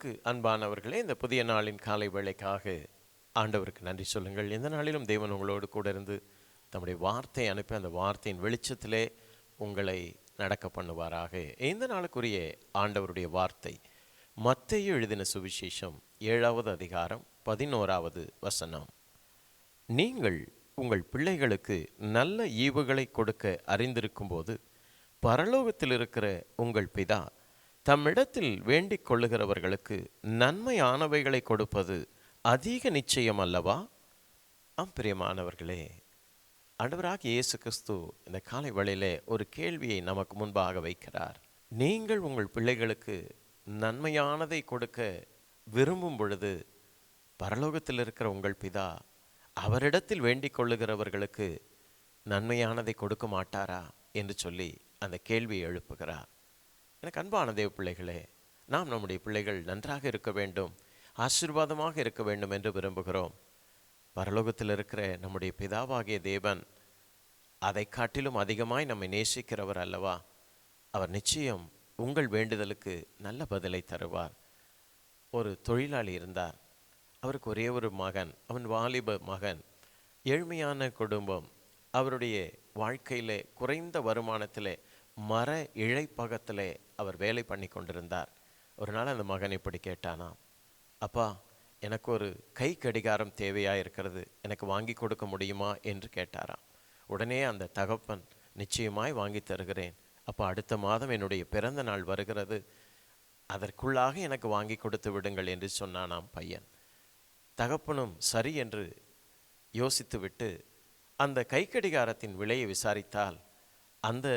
அன்பானவர்களே இந்த புதிய நாளின் காலை வேளைக்காக ஆண்டவருக்கு நன்றி சொல்லுங்கள். எந்த நாளிலும் தேவன் உங்களோடு கூட இருந்து தம்முடைய வார்த்தை அனுப்பி அந்த வார்த்தையின் வெளிச்சத்திலே உங்களை நடக்க பண்ணுவாராக. இந்த நாளுக்குரிய ஆண்டவருடைய வார்த்தை மத்தேயு எழுதின சுவிசேஷம் ஏழாவது அதிகாரம் பதினோராவது வசனம். நீங்கள் உங்கள் பிள்ளைகளுக்கு நல்ல ஈவுகளை கொடுக்க அறிந்திருக்கும்போது பரலோகத்தில் இருக்கிற உங்கள் பிதா தம்மிடத்தில் வேண்டிக் கொள்ளுகிறவர்களுக்கு நன்மையானவைகளை கொடுப்பது அதிக நிச்சயம் அல்லவா? அம்பிரியமானவர்களே ஆண்டவராக இயேசு கிறிஸ்து இந்த காலை வழியிலே ஒரு கேள்வியை நமக்கு முன்பாக வைக்கிறார். நீங்கள் உங்கள் பிள்ளைகளுக்கு நன்மையானதை கொடுக்க விரும்பும் பொழுது பரலோகத்தில் இருக்கிற உங்கள் பிதா அவரிடத்தில் வேண்டிக் கொள்ளுகிறவர்களுக்கு நன்மையானதை கொடுக்க மாட்டாரா? என்று சொல்லி அந்த கேள்வியை எழுப்புகிறார். எனக்கு அன்பான தேவ பிள்ளைகளே நாம் நம்முடைய பிள்ளைகள் நன்றாக இருக்க வேண்டும் ஆசீர்வாதமாக இருக்க வேண்டும் என்று விரும்புகிறோம். பரலோகத்தில் இருக்கிற நம்முடைய பிதாவாகிய தேவன் அதை காட்டிலும் அதிகமாய் நம்மை நேசிக்கிறவர் அல்லவா? அவர் நிச்சயம் உங்கள் வேண்டுதலுக்கு நல்ல பதிலை தருவார். ஒரு தொழிலாளி இருந்தார். அவருக்கு ஒரே ஒரு மகன் அவன் வாலிப மகன். ஏழ்மையான குடும்பம். அவருடைய வாழ்க்கையிலே குறைந்த வருமானத்திலே மர இழைப்பகத்திலே அவர் வேலை பண்ணி கொண்டிருந்தார் ஒரு நாள் அந்த மகன் இப்படி கேட்டானாம் அப்பா எனக்கு ஒரு கை கடிகாரம் தேவையாக இருக்கிறது எனக்கு வாங்கி கொடுக்க முடியுமா? என்று கேட்டாராம். உடனே அந்த தகப்பன் நிச்சயமாய் வாங்கி தருகிறேன். அப்போ அடுத்த மாதம் என்னுடைய பிறந்த நாள் வருகிறது. அதற்குள்ளாக எனக்கு வாங்கி கொடுத்து விடுங்கள் என்று சொன்னானாம் பையன். தகப்பனும் சரி என்று யோசித்துவிட்டு அந்த கை கடிகாரத்தின் விலையை விசாரித்தால் அந்த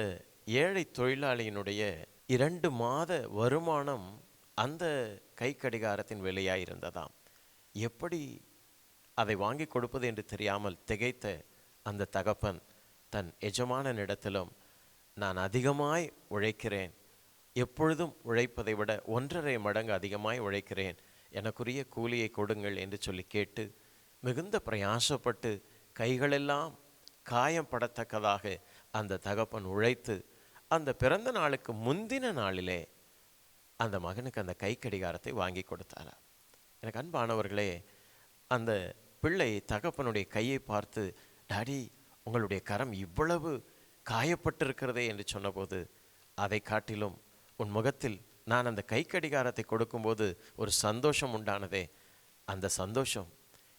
ஏழை தொழிலாளியினுடைய இரண்டு மாத வருமானம் அந்த கைக்கடிகாரத்தின் விலையாக இருந்ததாம். எப்படி அதை வாங்கி கொடுப்பது என்று தெரியாமல் திகைத்த அந்த தகப்பன் தன் எஜமானனிடத்திலும் நான் அதிகமாய் உழைக்கிறேன். எப்பொழுதும் உழைப்பதை விட ஒன்றரை மடங்கு அதிகமாய் உழைக்கிறேன். எனக்குரிய கூலியை கொடுங்கள் என்று சொல்லி கேட்டு மிகுந்த பிரயாசப்பட்டு கைகளெல்லாம் காயம் படத்தக்கதாக அந்த தகப்பன் உழைத்து அந்த பிறந்த நாளுக்கு முந்தின நாளிலே அந்த மகனுக்கு அந்த கை கடிகாரத்தை வாங்கி கொடுத்தாரா. எனக்கு அன்பானவர்களே அந்த பிள்ளை தகப்பனுடைய கையை பார்த்து டாடி உங்களுடைய கரம் இவ்வளவு காயப்பட்டிருக்கிறதே என்று சொன்னபோது அதை காட்டிலும் உன் முகத்தில் நான் அந்த கை கடிகாரத்தை கொடுக்கும்போது ஒரு சந்தோஷம் உண்டானதே. அந்த சந்தோஷம்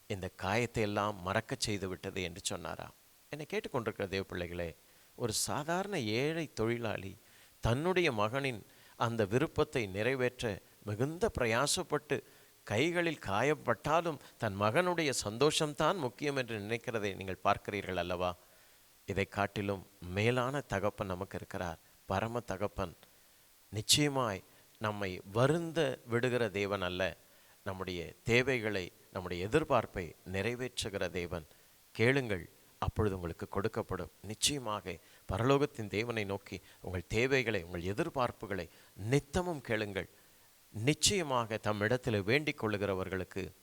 இந்த காயத்தை எல்லாம் மறக்கச் செய்து விட்டது என்று சொன்னாரா. என்னை கேட்டுக்கொண்டிருக்கிற தேவ பிள்ளைகளே ஒரு சாதாரண ஏழை தொழிலாளி தன்னுடைய மகனின் அந்த விருப்பத்தை நிறைவேற்ற மிகுந்த பிரயாசப்பட்டு கைகளில் காயப்பட்டாலும் தன் மகனுடைய சந்தோஷம்தான் முக்கியம் என்று நினைக்கிறதை நீங்கள் பார்க்கிறீர்கள் அல்லவா? இதை காட்டிலும் மேலான தகப்பன் நமக்கு இருக்கிறார். பரம தகப்பன். நிச்சயமாய் நம்மை வருந்த விடுகிற தேவன் அல்ல. நம்முடைய தேவைகளை நம்முடைய எதிர்பார்ப்பை நிறைவேற்றுகிற தேவன். கேளுங்கள். அப்பொழுது உங்களுக்கு கொடுக்கப்படும். நிச்சயமாக பரலோகத்தின் தேவனை நோக்கி உங்கள் தேவைகளை உங்கள் எதிர்பார்ப்புகளை நித்தமும் கேளுங்கள். நிச்சயமாக தம்மிடத்தில் வேண்டிக் கொள்ளுகிறவர்களுக்கு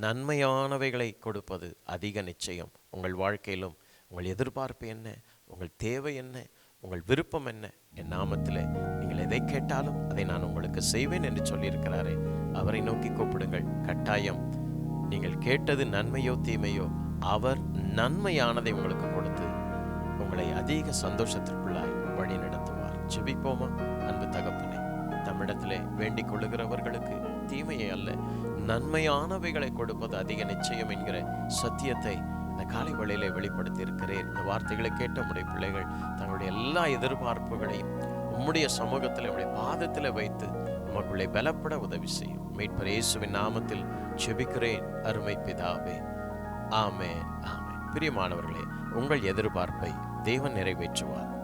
நன்மையானவைகளை கொடுப்பது அதிக நிச்சயம். உங்கள் வாழ்க்கையிலும் உங்கள் எதிர்பார்ப்பு என்ன? உங்கள் தேவை என்ன? உங்கள் விருப்பம் என்ன? என் நாமத்தில் நீங்கள் எதை கேட்டாலும் அதை நான் உங்களுக்கு செய்வேன் என்று சொல்லியிருக்கிறாரே. அவரை நோக்கி கூப்பிடுங்கள். கட்டாயம் நீங்கள் கேட்டது நன்மையோ தீமையோ அவர் நன்மையானதை உங்களுக்கு கொடுத்து உங்களை அதிக சந்தோஷத்திற்குள்ளாய் வழி நடத்துவார். ஜெபிப்போமா? அன்பு தகப்பனே தமிழத்திலே வேண்டிக் கொள்ளுகிறவர்களுக்கு தீமையை அல்ல நன்மையானவைகளை கொடுப்பது அதிக நிச்சயம் என்கிற சத்தியத்தை இந்த காலை வழியிலே வெளிப்படுத்தி இருக்கிறேன் இந்த வார்த்தைகளை கேட்ட உடைய பிள்ளைகள் தங்களுடைய எல்லா எதிர்பார்ப்புகளையும் உம்முடைய சமூகத்தில் உடைய பாதத்தில் வைத்து நமக்குள்ளே பலப்பட உதவி செய்யும். மீட்பர் இயேசுவின் நாமத்தில் செபிக்கிறேன் அருமை பிதாவே. ஆமே ஆமே பிரியமானவர்களே உங்கள் எதிர்பார்ப்பை தேவன் நிறைவேற்றுவார்.